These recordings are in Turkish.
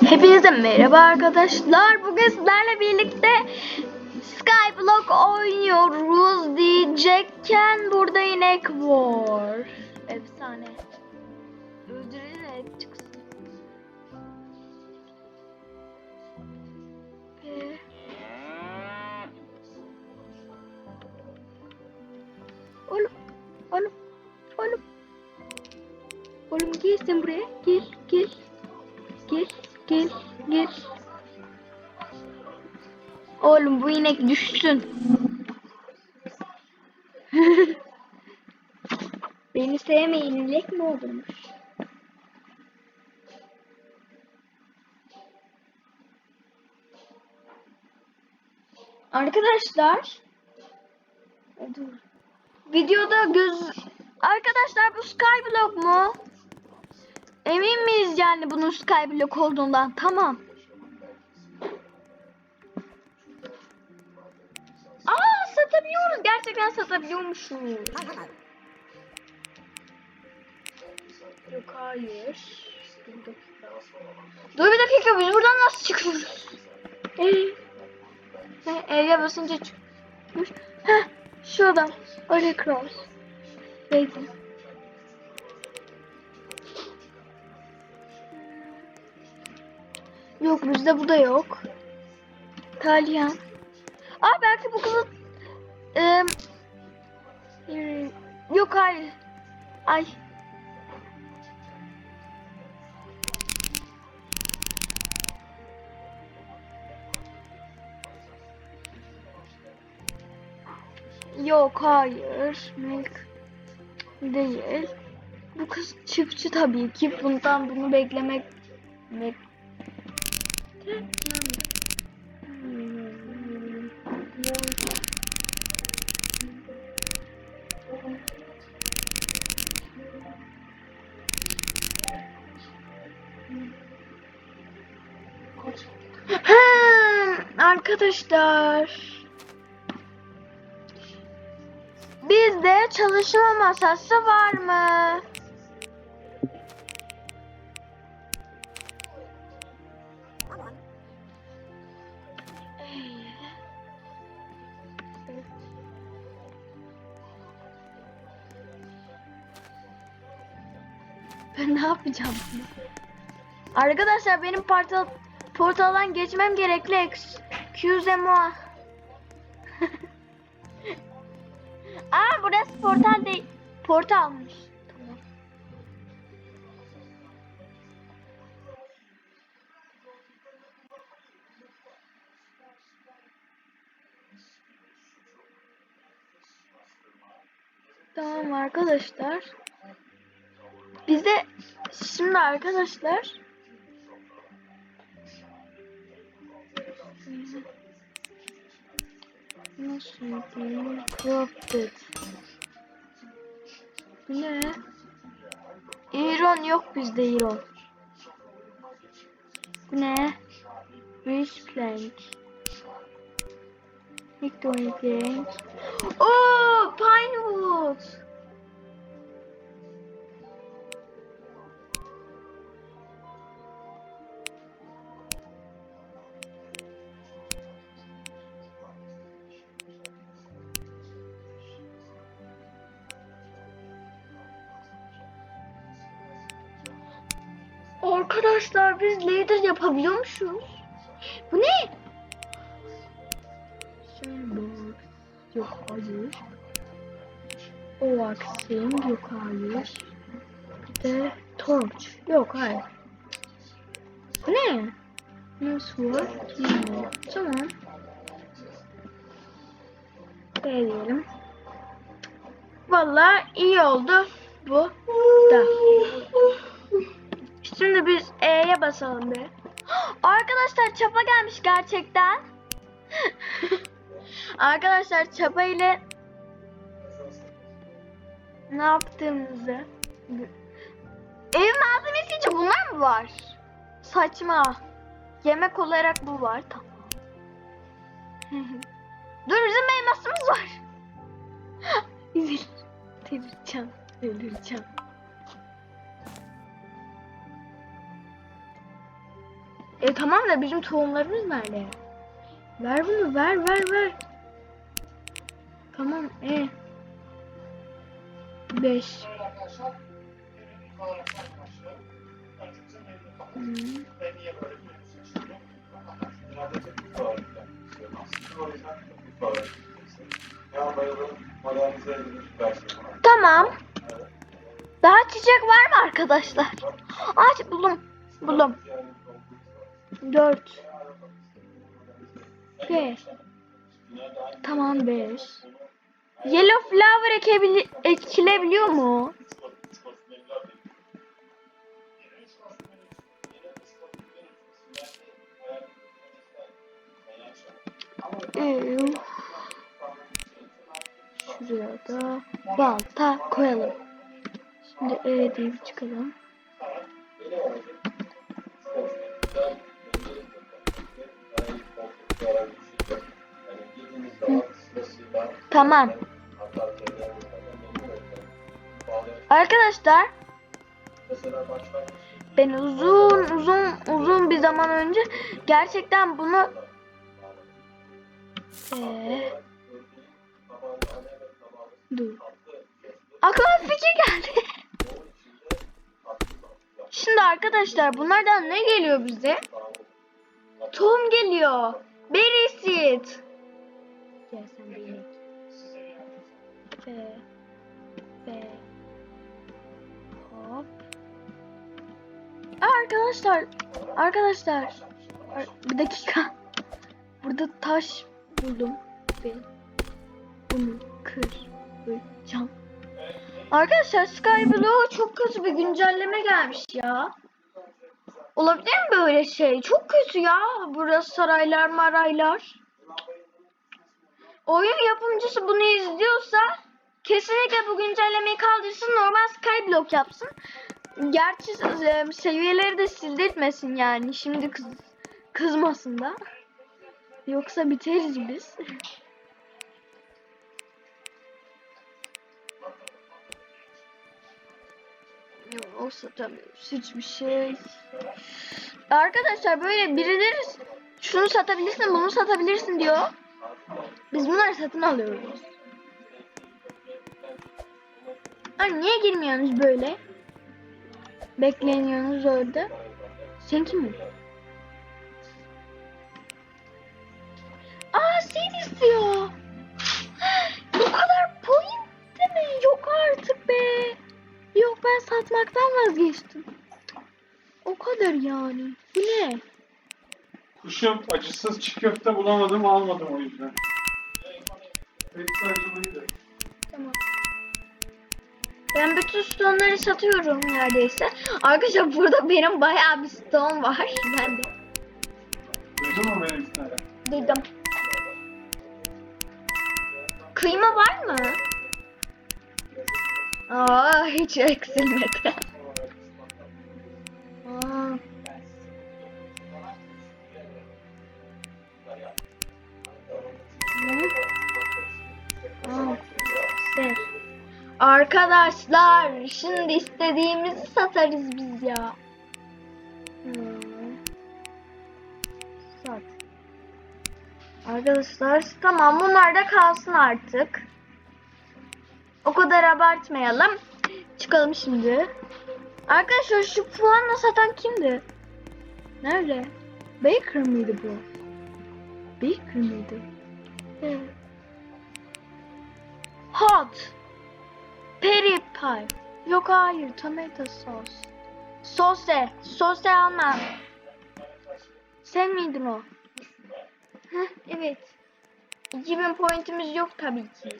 Hepinize merhaba arkadaşlar. Bugün sizlerle birlikte Skyblock oynuyoruz diyecekken burada inek var. Efsane. Öldürelim de çıksın. Ee, Oğlum, oğlum, oğlum. Oğlum gel sen buraya. Gel, gel. Gel, gel, gel. Oğlum bu inek düşsün. Beni sevmeyin inek mi olurmuş? Arkadaşlar Dur. Videoda göz Arkadaşlar bu Skyblock mu? Emin miyiz yani bunun Skyblock olduğundan? Tamam. Aa satabiliyoruz. Gerçekten satabiliyormuşuz. Yok hayır. Dur bir dakika. Biz buradan nasıl çıkıyoruz? E'ye basınca çık. Dur. Heh, şuradan. Oraya cross. Bekle. Yok bizde bu da yok. Talyan. Aa belki bu kızı... Eee, hmm, yok hayır. Ay. Yok hayır. Milk değil. Bu kız çiftçi tabii ki. Bundan bunu beklemek bek Arkadaşlar. Bizde çalışma masası var mı? Yapacağım bunu? Arkadaşlar benim portal portaldan geçmem gerekli. Excuse moi. Aa burası portal değil. Portalmış. Tamam. Tamam arkadaşlar. Bize şimdi arkadaşlar Nasıl diyeyim? Crafted. Bu ne? Iron yok bizde Iron. Bu ne? Wish plank. Victory plank. Oo, pinewood. Arkadaşlar biz lader yapabiliyormuşuz. Bu ne? Sandbox. Yok hayır. Oaxing yok hayır. Bir de torch. Yok hayır. Bu ne? Nasıl var? Tamam. Deneyelim. Vallahi iyi oldu bu da. Şimdi biz E'ye basalım bir. Arkadaşlar çapa gelmiş gerçekten. Arkadaşlar çapa ile ne yaptığımızı ev malzemesi için bunlar mı var? Saçma. Yemek olarak bu var tamam. Dur bizim elmasımız var. Üzül. Delireceğim. Delireceğim. E tamam da bizim tohumlarımız nerede? Ver bunu ver ver ver. Tamam e. 5. Tamam. Daha çiçek var mı arkadaşlar? Ağaç buldum. Buldum. 4 5 Tamam 5 Yellow flower ekebili ekilebiliyor mu? Ee, Şuraya da balta koyalım. Şimdi evet deyip çıkalım. Tamam. Arkadaşlar ben uzun uzun uzun bir zaman önce gerçekten bunu ee, dur. Aklıma fikir geldi. Şimdi arkadaşlar bunlardan ne geliyor bize? Tohum geliyor. Seed. Gel sen. Ve ve hop. Arkadaşlar arkadaşlar ar- bir dakika. Burada taş buldum ve bunu kıracağım. Arkadaşlar Skyblock çok kötü bir güncelleme gelmiş ya. Olabilir mi böyle şey? Çok kötü ya. Burası saraylar maraylar. Oyun yapımcısı bunu izliyorsa kesinlikle bu güncellemeyi kaldırsın normal Skyblock yapsın. Gerçi e, seviyeleri de sildirtmesin yani. Şimdi kız, kızmasın da. Yoksa biteriz biz. Yoksa tabii hiçbir şey. Arkadaşlar böyle birileri şunu satabilirsin bunu satabilirsin diyor. Biz bunları satın alıyoruz. Ay niye girmiyorsunuz böyle? Bekleniyorsunuz orada. Sen kimin? Aa sen istiyor. Bu kadar point de mi? Yok artık be. Yok ben satmaktan vazgeçtim. O kadar yani. Bu ne? Kuşum acısız çiğ köfte bulamadım almadım o yüzden. Hepsi acılıydı. Tamam. Ben bütün stoneları satıyorum neredeyse. Arkadaşlar burada benim bayağı bir stone var. Ben de Duydun mu benim ismini? duydum. Kıyma var mı? Aa hiç eksilmedi. Arkadaşlar şimdi istediğimizi satarız biz ya. Hmm. Sat. Arkadaşlar tamam bunlar da kalsın artık. O kadar abartmayalım. Çıkalım şimdi. Arkadaşlar şu puanla satan kimdi? Nerede? Baker mıydı bu? Baker mıydı? Evet. Hot. Peri pie. Yok hayır tomato sauce. Sose. Sose alma. Sen miydin o? Heh, evet. 2000 pointimiz yok tabii ki.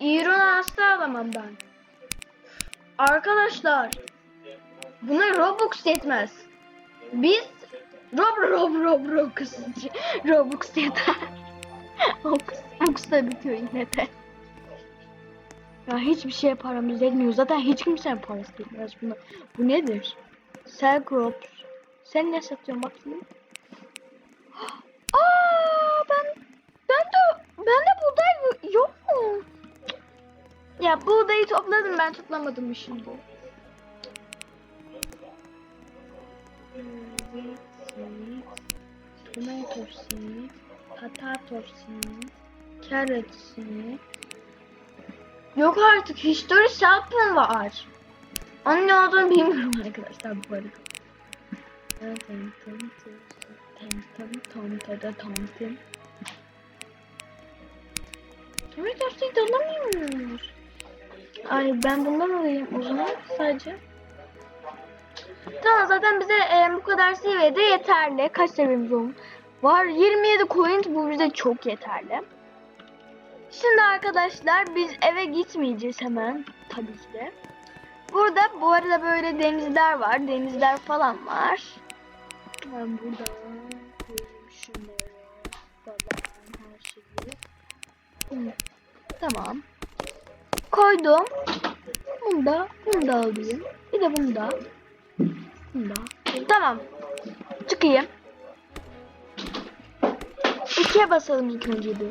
İron asla alamam ben. Arkadaşlar. Buna Robux yetmez. Biz Rob Rob Rob Robux Robux yeter. Robux da bitiyor yine de. Ya hiçbir şeye paramız yetmiyor. Zaten hiç kimsenin parası yetmez buna. Bu nedir? Sell crops. Sen ne satıyorsun bakayım? Aa ben ben de ben de buğday yok mu? Ya buğdayı topladım ben toplamadım şimdi? Tomato seed, potato seed, carrot seed. Yok artık History Serpent var. Onun ne olduğunu bilmiyorum arkadaşlar bu arada. Ama gerçek dalamıyoruz. Ay ben bundan alayım o zaman sadece. Tamam zaten bize e, bu kadar seviyede yeterli. Kaç seviyemiz olmuş? Var 27 coin bu bize çok yeterli. Şimdi arkadaşlar biz eve gitmeyeceğiz hemen tabii ki de. Burada bu arada böyle denizler var. Denizler falan var. Ben burada şunları falan her şeyi. Tamam. Koydum. Bunu da, bunu da alayım. Bir de bunu da. Bunu da. Tamam. Çıkayım. İkiye basalım ilk önce bir.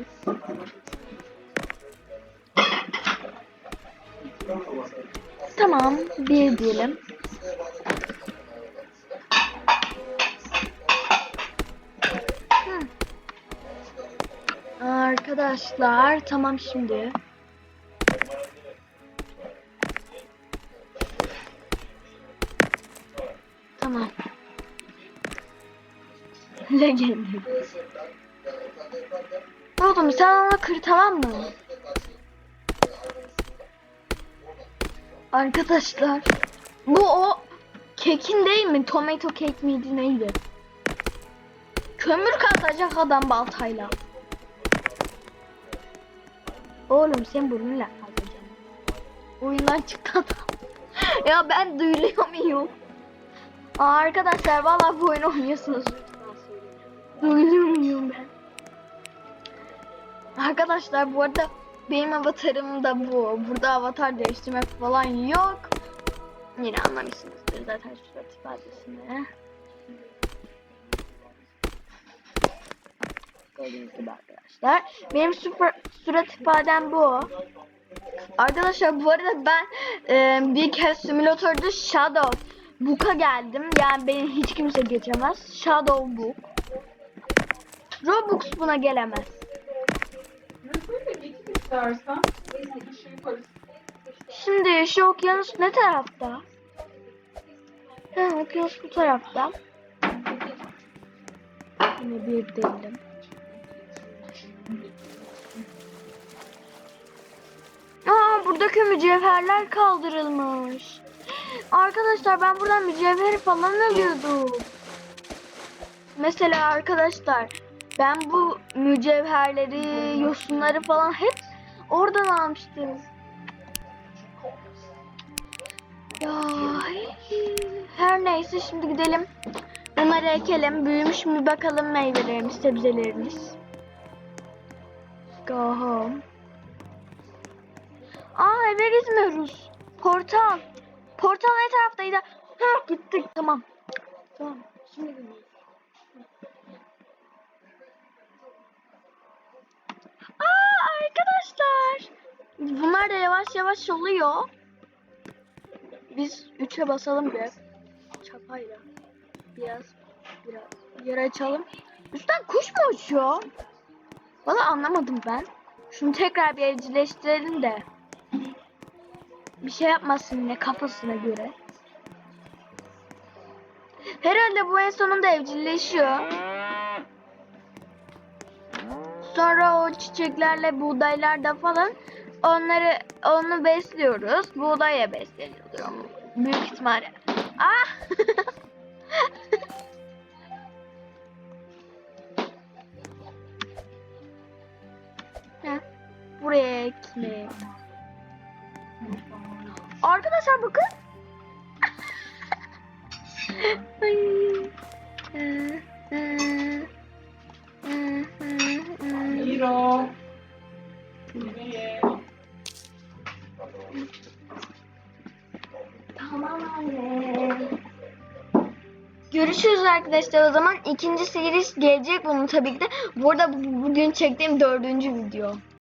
Tamam. Bir diyelim. Arkadaşlar tamam şimdi. Tamam. Legend. Oğlum sen onu kır tamam mı? Arkadaşlar bu o kekin değil mi? Tomato cake miydi neydi? Kömür kazacak adam baltayla. Oğlum sen burnuyla kazacaksın. Oyundan çıktı adam. ya ben duyuluyor muyum? Aa, arkadaşlar vallahi bu oyunu oynuyorsunuz. Duyuluyor muyum ben? Arkadaşlar bu arada benim avatarım da bu. Burada avatar değiştirmek falan yok. Yine anlamışsınızdır zaten surat ifadesini. Gördüğünüz gibi arkadaşlar. Benim süper, surat ifadem bu. Arkadaşlar bu arada ben e, bir kez simülatörde Shadow Book'a geldim. Yani beni hiç kimse geçemez. Shadow Book. Robux buna gelemez. İstersen. Şu yukarı. Şimdi şu okyanus ne tarafta? Ha, okyanus bu tarafta. Yine bir değilim. Aa buradaki mücevherler kaldırılmış. Arkadaşlar ben buradan mücevher falan alıyordum. Mesela arkadaşlar ben bu mücevherleri, yosunları falan hep oradan almıştım. Ya her neyse şimdi gidelim. Bunları ekelim. Büyümüş mü bakalım meyvelerimiz, sebzelerimiz. Go home. Aa eve gitmiyoruz. Portal. Portal ne taraftaydı? Ha gittik tamam. Tamam. Şimdi gidiyoruz. Arkadaşlar. Bunlar da yavaş yavaş oluyor. Biz 3'e basalım biraz. Çapayla. Biraz biraz yer açalım. Üstten kuş mu uçuyor? Valla anlamadım ben. Şunu tekrar bir evcilleştirelim de. Bir şey yapmasın yine kafasına göre. Herhalde bu en sonunda evcilleşiyor. Sonra o çiçeklerle buğdaylarda falan onları onu besliyoruz. Buğdaya besleniyordur ama büyük ihtimalle. Ah! Heh, Buraya ekmek. Arkadaşlar bakın. Ay. Ee. Hiro. Tamam anne. Görüşürüz arkadaşlar o zaman. ikinci series gelecek bunun tabii ki de. Bu arada bu- bugün çektiğim dördüncü video.